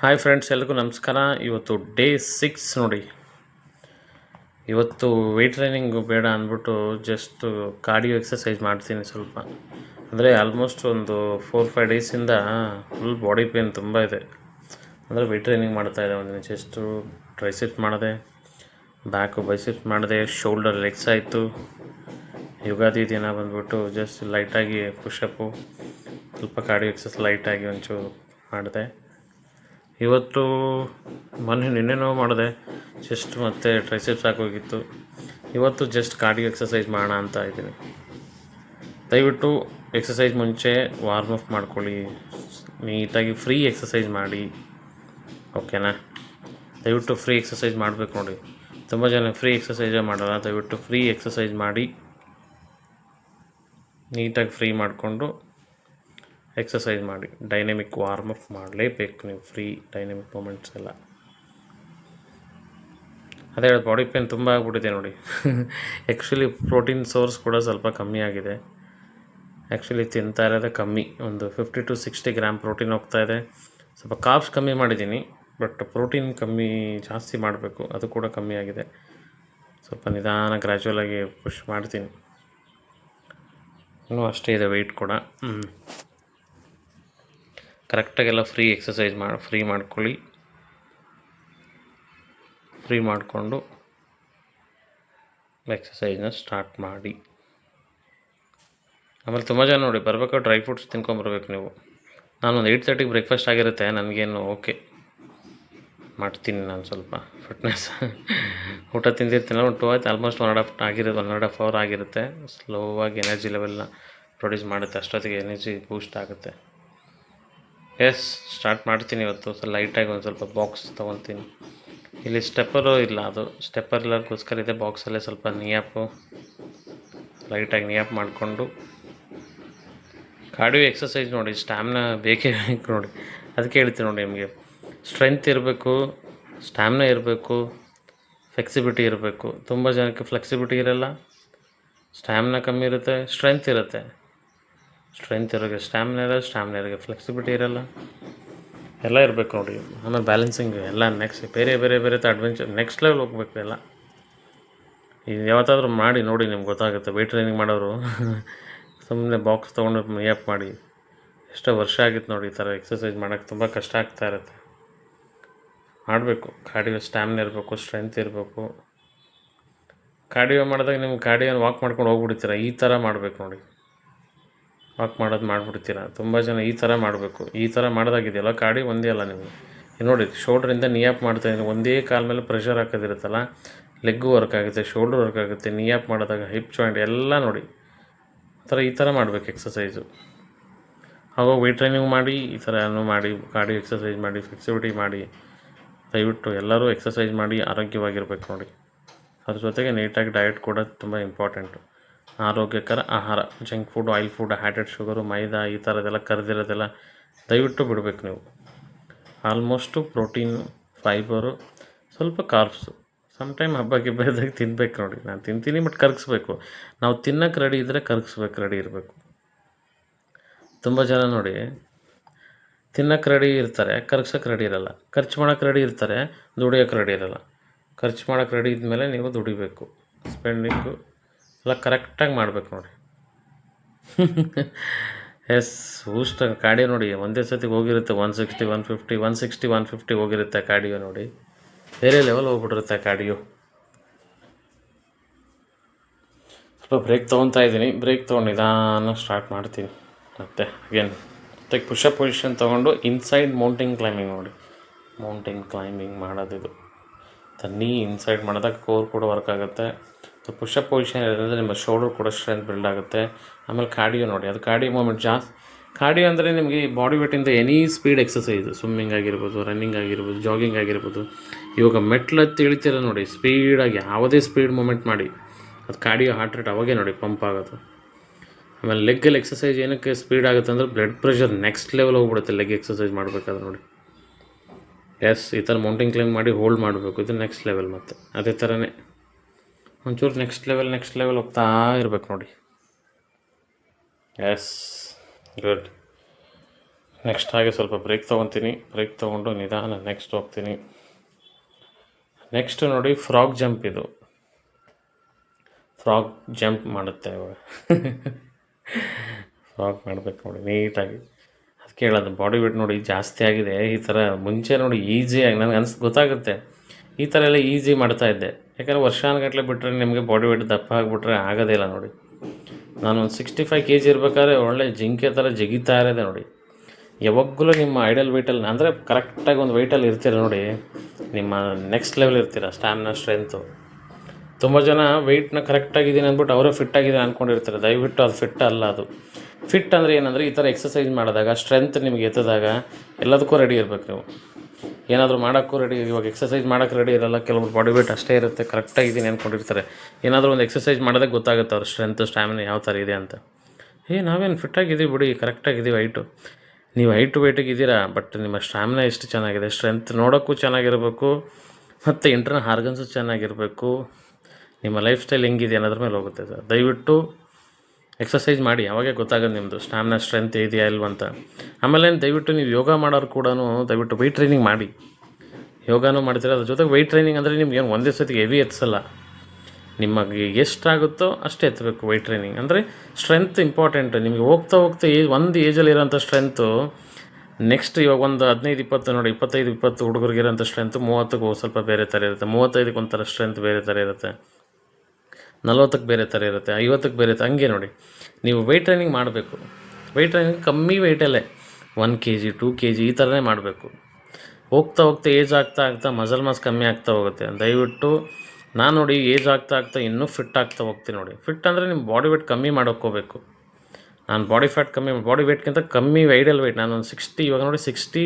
Hi friends ಎಲ್ರಿಗೂ ನಮಸ್ಕಾರ. ಇವತ್ತು ಡೇ ಸಿಕ್ಸ್ ನೋಡಿ. ಇವತ್ತು ವೆಯ್ಟ್ ಟ್ರೈನಿಂಗ್ ಬೇಡ ಅಂದ್ಬಿಟ್ಟು ಜಸ್ಟ್ ಕಾರ್ಡಿಯೋ ಎಕ್ಸಸೈಸ್ ಮಾಡ್ತೀನಿ ಸ್ವಲ್ಪ. ಅಂದರೆ ಆಲ್ಮೋಸ್ಟ್ ಒಂದು ಫೋರ್ ಫೈವ್ ಡೇಸಿಂದ ಫುಲ್ ಬಾಡಿ ಪೇನ್ ತುಂಬ ಇದೆ. ಅಂದರೆ ವೆಯ್ಟ್ ಟ್ರೈನಿಂಗ್ ಮಾಡ್ತಾ ಇದೆ ಒಂದು ಚೆಸ್ಟು ಟ್ರೈಸಿಪ್ ಮಾಡಿದೆ ಬ್ಯಾಕು ಬೈಸಿಪ್ ಮಾಡಿದೆ ಶೋಲ್ಡರ್ ಲೆಗ್ಸ್ ಆಯಿತು. ಯುಗಾದಿ ದಿನ ಬಂದ್ಬಿಟ್ಟು ಜಸ್ಟ್ ಲೈಟಾಗಿ ಪುಷಪ್ಪು ಸ್ವಲ್ಪ ಕಾರ್ಡಿಯೋ ಎಕ್ಸಸ್ ಲೈಟಾಗಿ ಒಂಚೂರು ಮಾಡಿದೆ. ಇವತ್ತು ಮೊನ್ನೆ ನಿನ್ನೆನೋ ಮಾಡಿದೆ ಜಸ್ಟ್ ಮತ್ತು ಟ್ರೈಸೆಪ್ಸ್ ಹಾಕೋಗಿತ್ತು ಇವತ್ತು ಜಸ್ಟ್ ಕಾರ್ಡಿಯೋ ಎಕ್ಸಸೈಸ್ ಮಾಡೋಣ ಅಂತ ಇದ್ದೀನಿ. ದಯವಿಟ್ಟು ಎಕ್ಸಸೈಸ್ ಮುಂಚೆ ವಾರ್ಮ್ ಅಪ್ ಮಾಡ್ಕೊಳ್ಳಿ. ನೀಟಾಗಿ ಫ್ರೀ ಎಕ್ಸಸೈಸ್ ಮಾಡಿ. ಓಕೆನಾ ದಯವಿಟ್ಟು ಫ್ರೀ ಎಕ್ಸಸೈಸ್ ಮಾಡಬೇಕು ನೋಡಿ. ತುಂಬ ಜನ ಫ್ರೀ ಎಕ್ಸಸೈಸೇ ಮಾಡಲ್ಲ. ದಯವಿಟ್ಟು ಫ್ರೀ ಎಕ್ಸಸೈಸ್ ಮಾಡಿ. ನೀಟಾಗಿ ಫ್ರೀ ಮಾಡಿಕೊಂಡು ಎಕ್ಸಸೈಸ್ ಮಾಡಿ ಡೈನಮಿಕ್ ಅಪ್ ಮಾಡಲೇಬೇಕು ನೀವು ಫ್ರೀ ಡೈನಮಿಕ್ ಮೂಮೆಂಟ್ಸ್ ಎಲ್ಲ. ಅದೇ ಬಾಡಿ ಪೇನ್ ತುಂಬ ಆಗ್ಬಿಟ್ಟಿದೆ ನೋಡಿ. ಆ್ಯಕ್ಚುಲಿ ಪ್ರೋಟೀನ್ ಸೋರ್ಸ್ ಕೂಡ ಸ್ವಲ್ಪ ಕಮ್ಮಿ ಆಗಿದೆ. ಆ್ಯಕ್ಚುಲಿ ತಿಂತಾ ಇರೋದೇ ಕಮ್ಮಿ, ಒಂದು fifty to sixty gram protein ಹೋಗ್ತಾ ಇದೆ. ಸ್ವಲ್ಪ ಕಾಪ್ಸ್ ಕಮ್ಮಿ ಮಾಡಿದ್ದೀನಿ ಬಟ್ ಪ್ರೋಟೀನ್ ಕಮ್ಮಿ ಜಾಸ್ತಿ ಮಾಡಬೇಕು, ಅದು ಕೂಡ ಕಮ್ಮಿ ಆಗಿದೆ. ಸ್ವಲ್ಪ ನಿಧಾನ ಗ್ರ್ಯಾಜುವಲಾಗಿ ಪುಷ್ ಮಾಡ್ತೀನಿ. ಇನ್ನೂ ಅಷ್ಟೇ ಇದೆ ವೆಯ್ಟ್ ಕೂಡ. ಹ್ಞೂ ಕರೆಕ್ಟಾಗೆಲ್ಲ ಫ್ರೀ ಎಕ್ಸಸೈಸ್ ಮಾಡಿ ಫ್ರೀ ಮಾಡ್ಕೊಳ್ಳಿ. ಫ್ರೀ ಮಾಡಿಕೊಂಡು ಎಕ್ಸಸೈಸ್ನ ಸ್ಟಾರ್ಟ್ ಮಾಡಿ. ಆಮೇಲೆ ತುಂಬ ಜನ ನೋಡಿ ಬರಬೇಕು ಡ್ರೈ ಫ್ರೂಟ್ಸ್ ತಿನ್ಕೊಂಬರ್ಬೇಕು ನೀವು. ನಾನು ಒಂದು ಏಯ್ಟ್ ತರ್ಟಿಗೆ ಬ್ರೇಕ್ಫಾಸ್ಟ್ ಆಗಿರುತ್ತೆ, ನನಗೇನು ಓಕೆ. ಮಾಡ್ತೀನಿ ನಾನು ಸ್ವಲ್ಪ ಫಿಟ್ನೆಸ್. ಊಟ ತಿಂದಿರ್ತೀನಿ ಒಂದು ಟು ಆಯ್ತು, ಆಲ್ಮೋಸ್ಟ್ ಒನ್ ಆ್ಯಂಡ್ ಹಾಫ್ ಆಗಿರುತ್ತೆ ಒನ್ ಆ್ಯಂಡ್ ಹಾಫ್ ಅವರ್ ಆಗಿರುತ್ತೆ. ಸ್ಲೋವಾಗಿ ಎನರ್ಜಿ ಲೆವೆಲ್ನ ಪ್ರೊಡ್ಯೂಸ್ ಮಾಡುತ್ತೆ, ಅಷ್ಟೊತ್ತಿಗೆ ಎನರ್ಜಿ ಬೂಸ್ಟ್ ಆಗುತ್ತೆ. ಎಸ್ ಸ್ಟಾರ್ಟ್ ಮಾಡ್ತೀನಿ ಇವತ್ತು. ಸ್ವಲ್ಪ ಲೈಟಾಗಿ ಒಂದು ಸ್ವಲ್ಪ ಬಾಕ್ಸ್ ತೊಗೊತೀನಿ. ಇಲ್ಲಿ ಸ್ಟೆಪ್ಪರು ಇಲ್ಲ ಅದು. ಸ್ಟೆಪ್ಪರ್ ಇಲ್ಲದಕ್ಕೋಸ್ಕರ ಇದೆ ಬಾಕ್ಸಲ್ಲೇ ಸ್ವಲ್ಪ ನಿಯಾಪು ಲೈಟಾಗಿ ನಿಯಾಪ್ ಮಾಡಿಕೊಂಡು. ಕಾರ್ಡಿಯೋ ಎಕ್ಸಸೈಸ್ ನೋಡಿ ಸ್ಟ್ಯಾಮ್ನ ಬೇಕೇ ಬೇಕು ನೋಡಿ. ಅದಕ್ಕೆ ಹೇಳ್ತೀನಿ ನೋಡಿ ನಿಮಗೆ. ಸ್ಟ್ರೆಂತ್ ಇರಬೇಕು ಸ್ಟ್ಯಾಮ್ನ ಇರಬೇಕು ಫ್ಲೆಕ್ಸಿಬಿಲಿಟಿ ಇರಬೇಕು. ತುಂಬ ಜನಕ್ಕೆ ಫ್ಲೆಕ್ಸಿಬಿಲಿಟಿ ಇರಲ್ಲ. ಸ್ಟ್ಯಾಮ್ನ ಕಮ್ಮಿ ಇರುತ್ತೆ ಸ್ಟ್ರೆಂತ್ ಇರುತ್ತೆ. ಸ್ಟ್ರೆಂತ್ ಇರೋರಿಗೆ ಸ್ಟ್ಯಾಮಿನ ಇರೋ ಸ್ಟ್ಯಾಮಿನ ಇರೋರಿಗೆ ಫ್ಲೆಕ್ಸಿಬಿಲಿಟಿ ಇರೋಲ್ಲ. ಎಲ್ಲ ಇರಬೇಕು ನೋಡಿ. ಆಮೇಲೆ ಬ್ಯಾಲೆನ್ಸಿಂಗ್ ಎಲ್ಲ ನೆಕ್ಸ್ಟ್ ಬೇರೆ ಬೇರೆ ಬೇರೆ ಅಡ್ವೆಂಚರ್ ನೆಕ್ಸ್ಟ್ ಲೆವೆಲ್ ಹೋಗ್ಬೇಕು ಎಲ್ಲ. ಇದು ಯಾವತ್ತಾದರೂ ಮಾಡಿ ನೋಡಿ ನಿಮ್ಗೆ ಗೊತ್ತಾಗುತ್ತೆ. ವೆಯ್ಟ್ ಟ್ರೈನಿಂಗ್ ಮಾಡೋರು ಸುಮ್ಮನೆ ಬಾಕ್ಸ್ ತೊಗೊಂಡು ಮೇಯಪ್ ಮಾಡಿ. ಎಷ್ಟೋ ವರ್ಷ ಆಗಿತ್ತು ನೋಡಿ ಈ ಥರ ಎಕ್ಸಸೈಸ್ ಮಾಡೋಕ್ಕೆ. ತುಂಬ ಕಷ್ಟ ಆಗ್ತಾ ಇರುತ್ತೆ. ಮಾಡಬೇಕು. ಕಾಡಿಯೋ ಸ್ಟ್ಯಾಮಿನ ಇರಬೇಕು ಸ್ಟ್ರೆಂತ್ ಇರಬೇಕು. ಕಾರ್ಡಿಯೋ ಮಾಡಿದಾಗ ನಿಮ್ಗೆ ಕಾರ್ಡಿಯೋ ವಾಕ್ ಮಾಡ್ಕೊಂಡು ಹೋಗ್ಬಿಡ್ತೀರ? ಈ ಥರ ಮಾಡಬೇಕು ನೋಡಿ. ವಾಕ್ ಮಾಡೋದು ಮಾಡಿಬಿಡ್ತೀರ? ತುಂಬ ಜನ ಈ ಥರ ಮಾಡಬೇಕು. ಈ ಥರ ಮಾಡೋದಾಗಿದೆಯಲ್ಲ? ಕಾಡಿ ಒಂದೇ ಅಲ್ಲ ನೀವು. ನೋಡಿ ಶೋಲ್ಡ್ರಿಂದ ನಿಯಾಪ್ ಮಾಡ್ತಾ ಇದ್ದೀನಿ. ಒಂದೇ ಕಾಲ ಮೇಲೆ ಪ್ರೆಷರ್ ಹಾಕೋದಿರುತ್ತಲ್ಲ? ಲೆಗ್ಗು ವರ್ಕ್ ಆಗುತ್ತೆ ಶೋಲ್ಡ್ರ್ ವರ್ಕ್ ಆಗುತ್ತೆ ನಿಯಾಪ್ ಮಾಡಿದಾಗ ಹಿಪ್ ಜಾಯಿಂಟ್ ಎಲ್ಲ ನೋಡಿ. ಆ ಥರ ಈ ಥರ ಮಾಡಬೇಕು ಎಕ್ಸಸೈಸು ಆವಾಗ ವೆಯ್ಟ್ ಟ್ರೈನಿಂಗ್ ಮಾಡಿ, ಈ ಥರ ಎಲ್ಲ ಮಾಡಿ ಗಾಡಿ ಎಕ್ಸಸೈಸ್ ಮಾಡಿ ಫ್ಲೆಕ್ಸಿಬಿಲಿಟಿ ಮಾಡಿ, ದಯವಿಟ್ಟು ಎಲ್ಲರೂ ಎಕ್ಸಸೈಸ್ ಮಾಡಿ, ಆರೋಗ್ಯವಾಗಿರ್ಬೇಕು ನೋಡಿ. ಅದ್ರ ಜೊತೆಗೆ ನೀಟಾಗಿ ಡಯಟ್ ಕೂಡ ತುಂಬ ಇಂಪಾರ್ಟೆಂಟು ಆರೋಗ್ಯಕರ ಆಹಾರ, ಜಂಕ್ ಫುಡ್, ಆಯಿಲ್ ಫುಡ್ ಹ್ಯಾಟೆಡ್ ಶುಗರು, ಮೈದಾ, ಈ ಥರದ್ದೆಲ್ಲ ಕರೆದಿರೋದೆಲ್ಲ ದಯವಿಟ್ಟು ಬಿಡಬೇಕು ನೀವು. ಆಲ್ಮೋಸ್ಟು ಪ್ರೋಟೀನು, ಫೈಬರು, ಸ್ವಲ್ಪ ಕಾರ್ಬ್ಸು. ಸಮಟೈಮ್ ಹಬ್ಬ ಗಿಬ್ಬ ಇದ್ದಾಗ ತಿನ್ಬೇಕು ನೋಡಿ. ನಾನು ತಿಂತೀನಿ ಬಟ್ ಕರಗಿಸ್ಬೇಕು. ನಾವು ತಿನ್ನೋಕೆ ರೆಡಿ ಇದ್ದರೆ ಕರಗಿಸ್ಬೇಕು, ರೆಡಿ ಇರಬೇಕು. ತುಂಬ ಜನ ನೋಡಿ ತಿನ್ನೋಕೆ ರೆಡಿ ಇರ್ತಾರೆ ಕರಗ್ಸೋಕೆ ರೆಡಿ ಇರಲ್ಲ. ಖರ್ಚು ಮಾಡೋಕೆ ರೆಡಿ ಇರ್ತಾರೆ ದುಡಿಯೋಕೆ ರೆಡಿ ಇರಲ್ಲ. ಖರ್ಚು ಮಾಡೋಕೆ ರೆಡಿ ಇದ್ದ ಮೇಲೆ ನೀವು ದುಡಿಬೇಕು. ಸ್ಪೆಂಡಿಂಗು ಎಲ್ಲ ಕರೆಕ್ಟಾಗಿ ಮಾಡ್ಬೇಕು ನೋಡಿ. ಎಸ್ ಊಷ್ಟ ಕಾಡಿ ನೋಡಿ, ಒಂದೇ ಸತಿ ಹೋಗಿರುತ್ತೆ one sixty one fifty one sixty one fifty ಹೋಗಿರುತ್ತೆ ಕಾಡಿಯೋ ನೋಡಿ. ಬೇರೆ ಲೆವೆಲ್ ಹೋಗ್ಬಿಟ್ಟಿರುತ್ತೆ ಕಾಡಿಯೋ ಸ್ವಲ್ಪ ಬ್ರೇಕ್ ತೊಗೊತಾ ಇದ್ದೀನಿ. ಬ್ರೇಕ್ ತೊಗೊಂಡು ನಿಧಾನ ಸ್ಟಾರ್ಟ್ ಮಾಡ್ತೀನಿ. ಮತ್ತೆ ಅಗೇನ್ ಮತ್ತೆ ಪುಷಪ್ ಪೊಸಿಷನ್ ತೊಗೊಂಡು ಇನ್ಸೈಡ್ ಮೌಂಟಿಂಗ್ ಕ್ಲೈಂಬಿಂಗ್ ನೋಡಿ. ಮೌಂಟೇನ್ ಕ್ಲೈಂಬಿಂಗ್ ಮಾಡೋದಿದು. ತನ್ನಿ ಇನ್ಸೈಡ್ ಮಾಡಿದಾಗ ಕೋರ್ ಕೂಡ ವರ್ಕ್ ಆಗುತ್ತೆ. ಪುಷಪ್ ಪೊಸಿಷನ್ ಇರೋದ್ರಿಂದ ನಿಮ್ಮ ಶೋಲ್ಡರ್ ಕೂಡ ಸ್ಟ್ರೆಂತ್ ಬಿಲ್ಡ್ ಆಗುತ್ತೆ. ಆಮೇಲೆ ಕಾರ್ಡಿಯೋ ನೋಡಿ, ಅದು ಕಾರ್ಡಿಯೋ ಮೂಮೆಂಟ್ ಜಾಸ್ತಿ. ಕಾರ್ಡಿಯೋ ಅಂದರೆ ನಿಮಗೆ ಬಾಡಿ ವೇಟಿಂದ ಎನಿ ಸ್ಪೀಡ್ ಎಕ್ಸಸೈಸ್ ಸ್ವಿಮ್ಮಿಂಗ್ ಆಗಿರ್ಬೋದು ರನ್ನಿಂಗ್ ಆಗಿರ್ಬೋದು ಜಾಗಿಂಗ್ ಆಗಿರ್ಬೋದು, ಇವಾಗ ಮೆಟ್ಲು ಹತ್ತಿ ಇಳಿತೀರ ನೋಡಿ ಸ್ಪೀಡಾಗಿ ಯಾವುದೇ ಸ್ಪೀಡ್ ಮೂಮೆಂಟ್ ಮಾಡಿ, ಅದು ಕಾರ್ಡಿಯೋ ಹಾರ್ಟ್ ರೇಟ್ ಅವಾಗೇ ನೋಡಿ ಪಂಪ್ ಆಗೋದು. ಆಮೇಲೆ ಲೆಗ್ಗಲ್ಲಿ ಎಕ್ಸಸೈಸ್ ಏನಕ್ಕೆ ಸ್ಪೀಡ್ ಆಗುತ್ತೆ ಅಂದರೆ ಬ್ಲಡ್ ಪ್ರೆಷರ್ ನೆಕ್ಸ್ಟ್ ಲೆವೆಲ್ ಹೋಗ್ಬಿಡುತ್ತೆ ಲೆಗ್ ಎಕ್ಸಸೈಸ್ ಮಾಡಬೇಕಾದ್ರೆ ನೋಡಿ. ಎಸ್ ಈ ಥರ ಮೌಂಟಿಂಗ್ ಕ್ಲೈಮ್ ಮಾಡಿ ಹೋಲ್ಡ್ ಮಾಡಬೇಕು, ಇದು ನೆಕ್ಸ್ಟ್ ಲೆವೆಲ್ ಮತ್ತು. ಅದೇ ಥರನೇ ಒಂಚೂರು ನೆಕ್ಸ್ಟ್ ಲೆವೆಲ್ ನೆಕ್ಸ್ಟ್ ಲೆವೆಲ್ ಹೋಗ್ತಾ ಇರ್ಬೇಕು ನೋಡಿ. ಎಸ್ ಗುಡ್ ನೆಕ್ಸ್ಟ್ ಹಾಗೆ ಸ್ವಲ್ಪ ಬ್ರೇಕ್ ತೊಗೊತೀನಿ. ಬ್ರೇಕ್ ತೊಗೊಂಡು ನಿಧಾನ ನೆಕ್ಸ್ಟ್ ಹೋಗ್ತೀನಿ. ನೆಕ್ಸ್ಟ್ ನೋಡಿ ಫ್ರಾಗ್ ಜಂಪ್ ಇದು. ಫ್ರಾಗ್ ಜಂಪ್ ಮಾಡುತ್ತೆ ಇವಾಗ. ಫ್ರಾಗ್ ಮಾಡಬೇಕು ನೋಡಿ, ನೀಟಾಗಿ. ಅದಕ್ಕೆ ಹೇಳೋದು ಬಾಡಿ ವೇಟ್ ನೋಡಿ ಜಾಸ್ತಿ ಆಗಿದೆ. ಈ ಥರ ಮುಂಚೆ ನೋಡಿ ಈಸಿಯಾಗಿ ನನಗೆ ಅನ್ಸ್, ಗೊತ್ತಾಗುತ್ತೆ. ಈ ಥರ ಎಲ್ಲ ಈಸಿ ಮಾಡ್ತಾ ಇದ್ದೆ. ಯಾಕಂದರೆ ವರ್ಷಾನುಗಟ್ಟಲೆ ಬಿಟ್ಟರೆ ನಿಮಗೆ ಬಾಡಿ ವೇಟ್ ದಪ್ಪ ಆಗಿಬಿಟ್ರೆ ಆಗೋದೇ ಇಲ್ಲ ನೋಡಿ. ನಾನು ಒಂದು ಸಿಕ್ಸ್ಟಿ ಫೈವ್ ಕೆ ಜಿ ಇರಬೇಕಾದ್ರೆ ಒಳ್ಳೆ ಜಿಂಕೆ ಥರ ಜಿಗಿತಾ ಇರೋದೆ ನೋಡಿ. ಯಾವಾಗಲೂ ನಿಮ್ಮ ಐಡಲ್ ವೆಯ್ಟಲ್ಲಿ ಅಂದರೆ ಕರೆಕ್ಟಾಗಿ ಒಂದು ವೆಯ್ಟಲ್ಲಿ ಇರ್ತೀರ ನೋಡಿ, ನಿಮ್ಮ ನೆಕ್ಸ್ಟ್ ಲೆವೆಲ್ ಇರ್ತೀರ ಸ್ಟ್ಯಾಮಿನಾ ಸ್ಟ್ರೆಂತು ತುಂಬ ಜನ ವೆಯ್ಟ್ನ ಕರೆಕ್ಟಾಗಿದ್ದೀನಿ ಅಂದ್ಬಿಟ್ಟು ಅವರೇ ಫಿಟ್ ಆಗಿದ್ದೀನಿ ಅಂದ್ಕೊಂಡಿರ್ತಾರೆ ದಯವಿಟ್ಟು ಅದು ಫಿಟ್ ಅಲ್ಲ ಅದು. ಫಿಟ್ ಅಂದರೆ ಏನಂದರೆ ಈ ಥರ ಎಕ್ಸಸೈಸ್ ಮಾಡಿದಾಗ ಸ್ಟ್ರೆಂತ್ ನಿಮಗೆ ಎತ್ತದಾಗ ಎಲ್ಲದಕ್ಕೂ ರೆಡಿ ಇರಬೇಕು ನೀವು. ಏನಾದರೂ ಮಾಡೋಕ್ಕೂ ರೆಡಿ ಇವಾಗ ಎಕ್ಸಸೈಸ್ ಮಾಡೋಕ್ಕೆ ರೆಡಿ ಇರಲ್ಲ, ಕೆಲವ್ರು ಬಾಡಿ ವೇಟ್ ಅಷ್ಟೇ ಇರುತ್ತೆ ಕರೆಕ್ಟಾಗಿದ್ದೀನಿ ಅಂದ್ಕೊಂಡಿರ್ತಾರೆ ಏನಾದರೂ ಒಂದು ಎಕ್ಸಸೈಸ್ ಮಾಡೋದಕ್ಕೆ ಗೊತ್ತಾಗುತ್ತೆ ಅವ್ರ ಸ್ಟ್ರೆಂತು ಸ್ಟ್ಯಾಮಿನ ಯಾವ ಥರ ಇದೆ ಅಂತ. ಏ, ನಾವೇನು ಫಿಟ್ಟಾಗಿದ್ದೀವಿ ಬಿಡಿ ಕರೆಕ್ಟಾಗಿದ್ದೀವಿ ಹೈಟು ನೀವು ಹೈಟು ವೆಯ್ಟಿಗೆ ಇದ್ದೀರಾ ಬಟ್ ನಿಮ್ಮ ಸ್ಟ್ಯಾಮಿನ ಎಷ್ಟು ಚೆನ್ನಾಗಿದೆ? ಸ್ಟ್ರೆಂತ್ ನೋಡೋಕ್ಕೂ ಚೆನ್ನಾಗಿರಬೇಕು, ಮತ್ತು ಇಂಟರ್ನಲ್ ಆರ್ಗನ್ಸು ಚೆನ್ನಾಗಿರಬೇಕು. ನಿಮ್ಮ ಲೈಫ್ ಸ್ಟೈಲ್ ಹೆಂಗಿದೆ ಅನ್ನೋದ್ರ ಮೇಲೆ ಹೋಗುತ್ತೆ ಸರ್. ದಯವಿಟ್ಟು ಎಕ್ಸಸೈಸ್ ಮಾಡಿ ಅವಾಗೇ ಗೊತ್ತಾಗೋದು ನಿಮ್ಮದು ಸ್ಟ್ಯಾಮಿನಾ ಸ್ಟ್ರೆಂತ್ ಇದೆಯಾ ಇಲ್ವಂತ ಆಮೇಲೆ ದಯವಿಟ್ಟು ನೀವು ಯೋಗ ಮಾಡೋರು ಕೂಡ ದಯವಿಟ್ಟು ವೆಯ್ಟ್ ಟ್ರೈನಿಂಗ್ ಮಾಡಿ. ಯೋಗನೂ ಮಾಡ್ತೀರ? ಅದ್ರ ಜೊತೆಗೆ ವೆಯ್ಟ್ ಟ್ರೈನಿಂಗ್ ಅಂದರೆ ನಿಮ್ಗೆ ಏನು ಒಂದೇ ಸತಿಗೆ ಹೆವಿ ಎತ್ಸಲ್ಲ. ನಿಮಗೆ ಎಷ್ಟಾಗುತ್ತೋ ಅಷ್ಟೇ ಎತ್ತಬೇಕು ವೆಯ್ಟ್ ಟ್ರೈನಿಂಗ್ ಅಂದರೆ ಸ್ಟ್ರೆಂತ್ ಇಂಪಾರ್ಟೆಂಟ್ ನಿಮಗೆ ಹೋಗ್ತಾ ಹೋಗ್ತಾ ಏಜ್ ಒಂದು ಏಜಲ್ಲಿ ಇರೋಂಥ ಸ್ಟ್ರೆಂತು ನೆಕ್ಸ್ಟ್ ಇವಾಗ ಒಂದು ಹದಿನೈದು, ಇಪ್ಪತ್ತು ನೋಡಿ, ಇಪ್ಪತ್ತೈದು, ಇಪ್ಪತ್ತು ಹುಡುಗರಿಗೆ ಇರೋಂಥ ಸ್ಟ್ರೆಂತ್ ಮೂವತ್ತಕ್ಕೆ ಸ್ವಲ್ಪ ಬೇರೆ ಥರ ಇರುತ್ತೆ. ಮೂವತ್ತೈದಕ್ಕೆ ಒಂಥರ ಸ್ಟ್ರೆಂತ್ ಬೇರೆ ಥರ ಇರುತ್ತೆ. ನಲ್ವತ್ತಕ್ಕೆ ಬೇರೆ ಥರ ಇರುತ್ತೆ ಐವತ್ತಕ್ಕೆ ಬೇರೆ ಹಂಗೆ ನೋಡಿ. ನೀವು ವೆಯ್ಟ್ ಟ್ರೈನಿಂಗ್ ಮಾಡಬೇಕು. ವೆಯ್ಟ್ ಟ್ರೈನಿಂಗ್ ಕಮ್ಮಿ ವೆಯ್ಟಲ್ಲೇ one K G two K G ಈ ಥರನೇ ಮಾಡಬೇಕು. ಹೋಗ್ತಾ ಹೋಗ್ತಾ ಏಜ್ ಆಗ್ತಾ ಆಗ್ತಾ ಮಸಲ್ ಮಾಸ್ ಕಮ್ಮಿ ಆಗ್ತಾ ಹೋಗುತ್ತೆ. ದಯವಿಟ್ಟು ನಾನು ನೋಡಿ ಏಜ್ ಆಗ್ತಾ ಆಗ್ತಾ ಇನ್ನೂ ಫಿಟ್ ಆಗ್ತಾ ಹೋಗ್ತೀನಿ ನೋಡಿ. ಫಿಟ್ ಅಂದರೆ ನಿಮ್ಮ ಬಾಡಿ ವೆಯ್ಟ್ ಕಮ್ಮಿ ಮಾಡೋಕ್ಕೋಬೇಕು ನಾನು ಬಾಡಿ ಫ್ಯಾಟ್ ಕಮ್ಮಿ ಬಾಡಿ ವೆಯ್ಟ್ಗಿಂತ ಕಮ್ಮಿ ಐಡಲ್ ವೆಯ್ಟ್ ನಾನು ಒಂದು ಸಿಕ್ಸ್ಟಿ ಇವಾಗ ನೋಡಿ sixty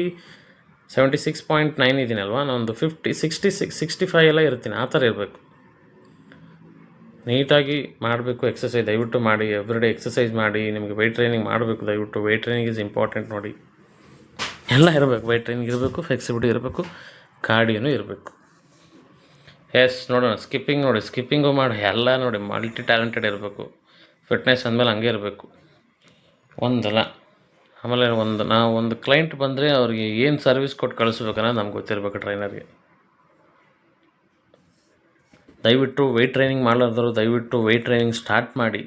seventy six point nine ಇದ್ದೀನಲ್ವ ನಾನೊಂದು fifty sixty six sixty five ಎಲ್ಲ ಇರ್ತೀನಿ. ಆ ಥರ ಇರಬೇಕು. ನೀಟಾಗಿ ಮಾಡಬೇಕು ಎಕ್ಸಸೈಸ್ ದಯವಿಟ್ಟು ಮಾಡಿ ಎವ್ರಿಡೇ ಎಕ್ಸಸೈಸ್ ಮಾಡಿ, ನಿಮಗೆ ವೆಯ್ಟ್ ಟ್ರೈನಿಂಗ್ ಮಾಡಬೇಕು, ದಯವಿಟ್ಟು. ವೆಯ್ಟ್ ಟ್ರೈನಿಂಗ್ ಇಸ್ ಇಂಪಾರ್ಟೆಂಟ್ ನೋಡಿ. ಎಲ್ಲ ಇರಬೇಕು ವೆಯ್ಟ್ ಟ್ರೈನಿಂಗ್ ಇರಬೇಕು ಫ್ಲೆಕ್ಸಿಬಿಲಿಟಿ ಇರಬೇಕು ಕಾರ್ಡಿಯೋನು ಇರಬೇಕು. ಎಸ್ ನೋಡೋಣ ಸ್ಕಿಪ್ಪಿಂಗ್ ನೋಡಿ ಸ್ಕಿಪ್ಪಿಂಗು ಮಾಡಿ, ಎಲ್ಲ ನೋಡಿ ಮಲ್ಟಿ ಟ್ಯಾಲೆಂಟೆಡ್ ಇರಬೇಕು. ಫಿಟ್ನೆಸ್ ಅಂದಮೇಲೆ ಹಂಗೆ ಇರಬೇಕು. ಒಂದಲ್ಲ, ಆಮೇಲೆ ಒಂದು ನಾವು ಒಂದು ಕ್ಲೈಂಟ್ ಬಂದರೆ ಅವ್ರಿಗೆ ಏನು ಸರ್ವಿಸ್ ಕೊಟ್ಟು ಕಳಿಸ್ಬೇಕು ಅನ್ನೋದು ನಮ್ಗೆ ಗೊತ್ತಿರಬೇಕು ಟ್ರೈನರ್ಗೆ ದಯವಿಟ್ಟು ವೆಯ್ಟ್ ಟ್ರೈನಿಂಗ್ ಮಾಡಲಾರ್ದವರು ದಯವಿಟ್ಟು ವೆಯ್ಟ್ ಟ್ರೈನಿಂಗ್ ಸ್ಟಾರ್ಟ್ ಮಾಡಿ.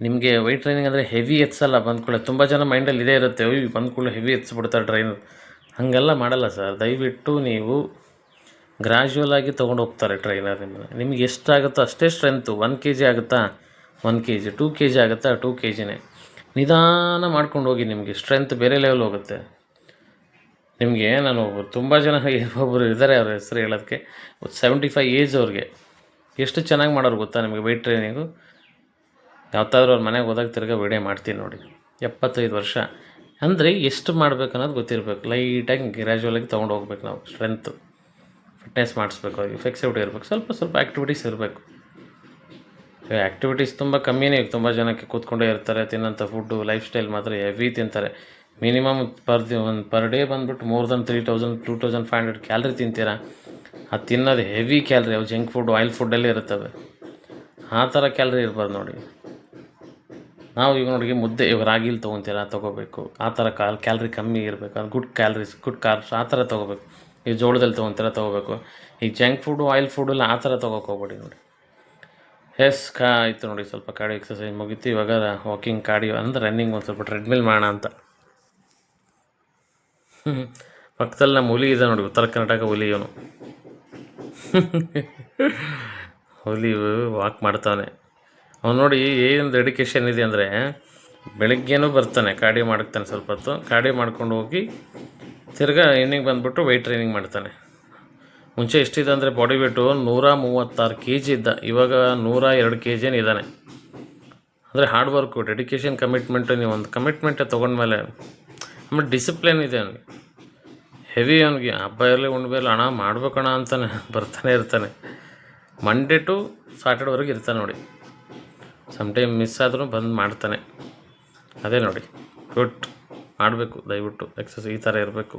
ನಿಮಗೆ ವೆಯ್ಟ್ ಟ್ರೈನಿಂಗ್ ಅಂದರೆ ಹೆವಿ ಎತ್ಸಲ್ಲ ಬಂದ್ಕೊಳ್ಳೆ ತುಂಬ ಜನ ಮೈಂಡಲ್ಲಿ ಇದೇ ಇರುತ್ತೆ ಓಯ್ ಬಂದ್ಕೊಳ್ಳೆ ಹೆವಿ ಎತ್ಸ್ಬಿಡ್ತಾರೆ ಟ್ರೈನರ್ ಹಾಗೆಲ್ಲ ಮಾಡಲ್ಲ ಸರ್. ದಯವಿಟ್ಟು ನೀವು ಗ್ರ್ಯಾಜುವಲ್ ಆಗಿ ತೊಗೊಂಡು ಹೋಗ್ತಾರೆ ಟ್ರೈನರ್ ನಿಮ್ಮನ್ನು ನಿಮ್ಗೆ ಎಷ್ಟಾಗುತ್ತೋ ಅಷ್ಟೇ ಸ್ಟ್ರೆಂತು ಒನ್ ಕೆ ಜಿ ಆಗುತ್ತಾ? One K G two K G ಆಗುತ್ತಾ? ಟೂ ಕೆ ಜಿನೇ ನಿಧಾನ ಮಾಡ್ಕೊಂಡು ಹೋಗಿ ನಿಮಗೆ ಸ್ಟ್ರೆಂತ್ ಬೇರೆ ಲೆವೆಲ್ ಹೋಗುತ್ತೆ. ನಿಮಗೆ ನಾನು ತುಂಬ ಜನ ಒಬ್ಬರು ಇದ್ದಾರೆ ಅವ್ರ ಹೆಸರು ಹೇಳೋದಕ್ಕೆ. ಸೆವೆಂಟಿ ಫೈವ್ ಏಜ್ ಅವ್ರಿಗೆ ಎಷ್ಟು ಚೆನ್ನಾಗಿ ಮಾಡೋರು ಗೊತ್ತಾ ನಿಮಗೆ ವೆಯ್ಟ್ ಟ್ರೈನಿಂಗು ಯಾವತ್ತಾದ್ರೂ ಅವ್ರ ಮನೆಗೆ ಹೋದಾಗ ತಿರ್ಗಾ ವೀಡಿಯೋ ಮಾಡ್ತೀನಿ ನೋಡಿ. ಎಪ್ಪತ್ತೈದು ವರ್ಷ. ಅಂದರೆ ಎಷ್ಟು ಮಾಡಬೇಕು ಅನ್ನೋದು ಗೊತ್ತಿರಬೇಕು. ಲೈಟಾಗಿ ಗ್ರ್ಯಾಜುವಲಾಗಿ ತೊಗೊಂಡು ಹೋಗ್ಬೇಕು ನಾವು ಸ್ಟ್ರೆಂತು ಫಿಟ್ನೆಸ್ ಮಾಡಿಸ್ಬೇಕು ಅವ್ರಿಗೆ ಫ್ಲೆಕ್ಸಿಬಿಲಿಟಿ ಇರಬೇಕು. ಸ್ವಲ್ಪ ಸ್ವಲ್ಪ ಆ್ಯಕ್ಟಿವಿಟೀಸ್ ಇರಬೇಕು. ಆ್ಯಕ್ಟಿವಿಟೀಸ್ ತುಂಬ ಕಮ್ಮಿನೇ, ತುಂಬ ಜನಕ್ಕೆ ಕೂತ್ಕೊಂಡೇ ಇರ್ತಾರೆ ತಿನ್ನೋಂಥ ಫುಡ್ಡು ಲೈಫ್ ಸ್ಟೈಲ್ ಮಾತ್ರ ಹೆವಿ ತಿಂತಾರೆ. ಮಿನಿಮಮ್ ಪರ್ ದಿ ಒಂದು ಪರ್ ಡೇ ಬಂದ್ಬಿಟ್ಟು more than three thousand two thousand five hundred calorie ತಿಂತೀರ? ಅದು ತಿನ್ನೋದು ಹೆವಿ ಕ್ಯಾಲ್ರಿ ಅವು ಜಂಕ್ ಫುಡ್ ಆಯಿಲ್ ಫುಡ್ಡಲ್ಲೇ ಇರುತ್ತವೆ. ಆ ಥರ ಕ್ಯಾಲ್ರಿ ಇರ್ಬಾರ್ದು ನೋಡಿ. ನಾವು ಈಗ ನೋಡಿ ಮುದ್ದೆ, ಇವಾಗ ರಾಗಿಲ್ ತೊಗೊತೀರಾ? ತೊಗೋಬೇಕು. ಆ ಥರ ಕಾಲ್ ಕ್ಯಾಲ್ರಿ ಕಮ್ಮಿ ಇರಬೇಕು. ಅದು ಗುಡ್ ಕ್ಯಾಲ್ರೀಸ್ ಗುಡ್ ಕಾರ್ಬ್ಸ್ ಆ ಥರ ತೊಗೋಬೇಕು. ಈಗ ಜೋಳದಲ್ಲಿ ತೊಗೊತೀರಾ? ತೊಗೋಬೇಕು. ಈ ಜಂಕ್ ಫುಡ್ಡು ಆಯಿಲ್ ಫುಡ್ಡೆಲ್ಲ ಆ ಥರ ತೊಗೋಕೆ ಹೋಗ್ಬೇಡಿ ನೋಡಿ. ಎಸ್ ಕಾ, ಆಯಿತು ನೋಡಿ, ಸ್ವಲ್ಪ ಕಾಡಿ ಎಕ್ಸಸೈಸ್ ಮುಗೀತು. ಇವಾಗ ವಾಕಿಂಗ್ ಕಾರ್ಡಿಯೋ ಅಂದರೆ ರನ್ನಿಂಗ್ ಒಂದು ಸ್ವಲ್ಪ ಟ್ರೆಡ್ಮಿಲ್ ಮಾಡೋಣ ಅಂತ. ಹ್ಮ್. ಪಕ್ಕದಲ್ಲಿ ನಮ್ಮ ಹುಲಿ ಇದೆ ನೋಡಿ ಉತ್ತರ ಕರ್ನಾಟಕ ಹುಲಿ ಇವನು. ಹುಲಿ ವಾಕ್ ಮಾಡ್ತಾನೆ ಅವನು ನೋಡಿ ಏನು ಡೆಡಿಕೇಶನ್ ಇದೆ ಅಂದರೆ ಬೆಳಗ್ಗೆನೂ ಬರ್ತಾನೆ ಕಾಡಿ ಮಾಡ್ತಾನೆ ಸ್ವಲ್ಪ ಹೊತ್ತು. ಕಾಡಿ ಮಾಡ್ಕೊಂಡು ಹೋಗಿ ತಿರ್ಗಾ ಇನ್ನಿಂಗ್ ಬಂದುಬಿಟ್ಟು ವೆಯ್ಟ್ ಟ್ರೈನಿಂಗ್ ಮಾಡ್ತಾನೆ. ಮುಂಚೆ ಎಷ್ಟಿದೆ ಅಂದರೆ ಬಾಡಿ ವೇಟು ನೂರ ಮೂವತ್ತಾರು ಕೆ ಜಿ ಇದ್ದ, ಇವಾಗ ನೂರ ಎರಡು ಕೆ ಜಿನ ಇದ್ದಾನೆ. ಅಂದರೆ ಹಾರ್ಡ್ ವರ್ಕು ಡೆಡಿಕೇಶನ್ ಕಮಿಟ್ಮೆಂಟು ನೀವು ಒಂದು ಕಮಿಟ್ಮೆಂಟೇ ತೊಗೊಂಡ್ಮೇಲೆ ಆಮೇಲೆ ಡಿಸಿಪ್ಲಿನ್ ಇದೆ ಅವನಿಗೆ. ಹೆವಿ ಅವನಿಗೆ. ಹಬ್ಬ ಇರಲಿ ಉಣ್ಬೆ ಇರಲಿ, ಹಣ ಮಾಡ್ಬೇಕಣ ಅಂತಾನೆ ಬರ್ತಾನೆ ಇರ್ತಾನೆ. ಮಂಡೇ ಟು ಸಾಟರ್ಡೆವರೆಗೆ ಇರ್ತಾನೆ ನೋಡಿ. ಸಮ್ ಟೈಮ್ ಮಿಸ್ ಆದರೂ ಬಂದು ಮಾಡ್ತಾನೆ. ಅದೇ ನೋಡಿ. ಗುಡ್ ಮಾಡಬೇಕು, ದಯವಿಟ್ಟು. ಎಕ್ಸಸ್ ಈ ಥರ ಇರಬೇಕು.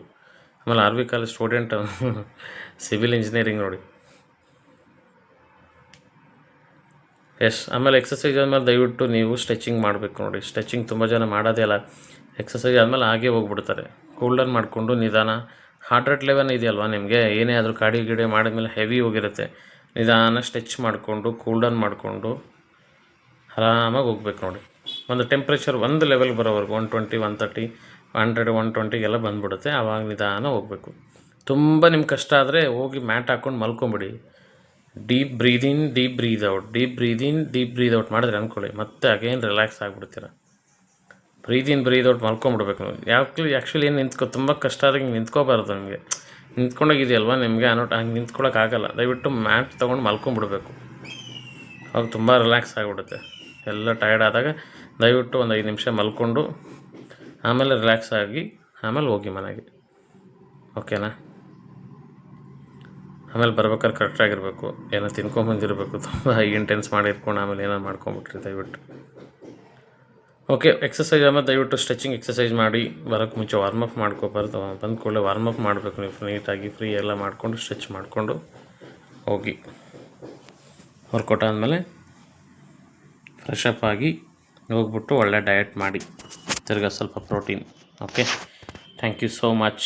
ಆಮೇಲೆ R V college student civil engineering ನೋಡಿ. ಎಸ್ ಆಮೇಲೆ ಎಕ್ಸಸೈಸ್ ಆದಮೇಲೆ ದಯವಿಟ್ಟು ನೀವು ಸ್ಟ್ರೆಚಿಂಗ್ ಮಾಡಬೇಕು ನೋಡಿ. ಸ್ಟ್ರೆಚಿಂಗ್ ತುಂಬ ಜನ ಮಾಡೋದೇ ಇಲ್ಲ ಎಕ್ಸಸೈಸ್ ಆದಮೇಲೆ ಹಾಗೆ ಹೋಗ್ಬಿಡ್ತಾರೆ. ಕೂಲ್ ಡೌನ್ ಮಾಡಿಕೊಂಡು ನಿಧಾನ. ಹಾರ್ಟ್ ರೇಟ್ ಲೆವೆಲ್ ಇದೆಯಲ್ವ ನಿಮಗೆ? ಏನೇ ಆದರೂ ಕಾಡಿ ಗಿಡಿ ಮಾಡಿದ್ಮೇಲೆ ಹೆವಿ ಹೋಗಿರುತ್ತೆ. ನಿಧಾನ ಸ್ಟ್ರೆಚ್ ಮಾಡಿಕೊಂಡು ಕೂಲ್ ಡೌನ್ ಮಾಡಿಕೊಂಡು ಆರಾಮಾಗಿ ಹೋಗ್ಬೇಕು ನೋಡಿ. ಒಂದು ಟೆಂಪ್ರೇಚರ್ ಒಂದು ಲೆವೆಲ್ ಬರೋವರೆಗೂ one twenty one thirty hundred one ಟ್ವೆಂಟಿಗೆಲ್ಲ ಬಂದ್ಬಿಡುತ್ತೆ. ಆವಾಗ ನಿಧಾನ ಹೋಗಬೇಕು. ತುಂಬ ನಿಮ್ಮ ಕಷ್ಟ ಆದರೆ ಹೋಗಿ ಮ್ಯಾಟ್ ಹಾಕ್ಕೊಂಡು ಮಲ್ಕೊಂಬಿಡಿ. Deep breathe in deep breathe out deep breathe in deep breathe out ಮಾಡಿದ್ರೆ ಅಂದ್ಕೊಳ್ಳಿ. ಮತ್ತೆ ಅಗೇನ್ ರಿಲ್ಯಾಕ್ಸ್ ಆಗಿಬಿಡ್ತೀರ. ಬ್ರೀದ್ ಬ್ರೀದೌಟ್ ಮಲ್ಕೊಂಬಿಡ್ಬೇಕು. ನೀವು ಯಾಕೆ ಆ್ಯಕ್ಚುಲಿ ಏನು ನಿಂತ್ಕೊ, ತುಂಬ ಕಷ್ಟ ಆದಾಗ ಹಿಂಗೆ ನಿಂತ್ಕೋಬಾರ್ದು ನಿಮಗೆ. ನಿಂತ್ಕೊಂಡೋಗಿದೆಯಲ್ವ ನಿಮಗೆ ಅನೋಟ್ ಹಂಗೆ ನಿಂತ್ಕೊಳ್ಳೋಕ್ಕಾಗಲ್ಲ ದಯವಿಟ್ಟು ಮ್ಯಾಟ್ ತೊಗೊಂಡು ಮಲ್ಕೊಂಬಿಡ್ಬೇಕು. ಅವಾಗ ತುಂಬ ರಿಲ್ಯಾಕ್ಸ್ ಆಗಿಬಿಡುತ್ತೆ. ಎಲ್ಲ ಟಯರ್ಡ್ ಆದಾಗ ದಯವಿಟ್ಟು ಒಂದು ಐದು ನಿಮಿಷ ಮಲ್ಕೊಂಡು, ಆಮೇಲೆ ರಿಲ್ಯಾಕ್ಸ್ ಆಗಿ, ಆಮೇಲೆ ಹೋಗಿ ಮನೆಗೆ. ಓಕೆನಾ? ಆಮೇಲೆ ಬರ್ಬೇಕಾದ್ರೆ ಕರೆಕ್ಟಾಗಿರಬೇಕು ಏನೋ ತಿನ್ಕೊಂಬಂದಿರಬೇಕು ತುಂಬ ಇಂಟೆನ್ಸ್ ಮಾಡಿರ್ಕೊಂಡು ಆಮೇಲೆ ಏನೋ ಮಾಡ್ಕೊಂಬಿಟ್ರಿ ದಯವಿಟ್ಟು. ಓಕೆ ಎಕ್ಸಸೈಸ್ ಆಮೇಲೆ ದಯವಿಟ್ಟು ಸ್ಟ್ರೆಚಿಂಗ್ ಎಕ್ಸಸೈಸ್ ಮಾಡಿ ಬರೋಕ್ಕೆ ಮುಂಚೆ ವಾರ್ಮಪ್ ಮಾಡ್ಕೋಬಾರ್ದು ಬಂದ ಕೂಡಲೇ ಅಪ್ ಮಾಡಬೇಕು ನೀವು ನೀಟಾಗಿ ಫ್ರೀ ಎಲ್ಲ ಮಾಡಿಕೊಂಡು ಸ್ಟ್ರೆಚ್ ಮಾಡಿಕೊಂಡು ಹೋಗಿ. ವರ್ಕೌಟ್ ಆದಮೇಲೆ ಫ್ರೆಶ್ ಅಪ್ ಆಗಿ ಹೋಗ್ಬಿಟ್ಟು ಒಳ್ಳೆ ಡಯಟ್ ಮಾಡಿ, ತಿರ್ಗಾ ಸ್ವಲ್ಪ protein okay thank you so much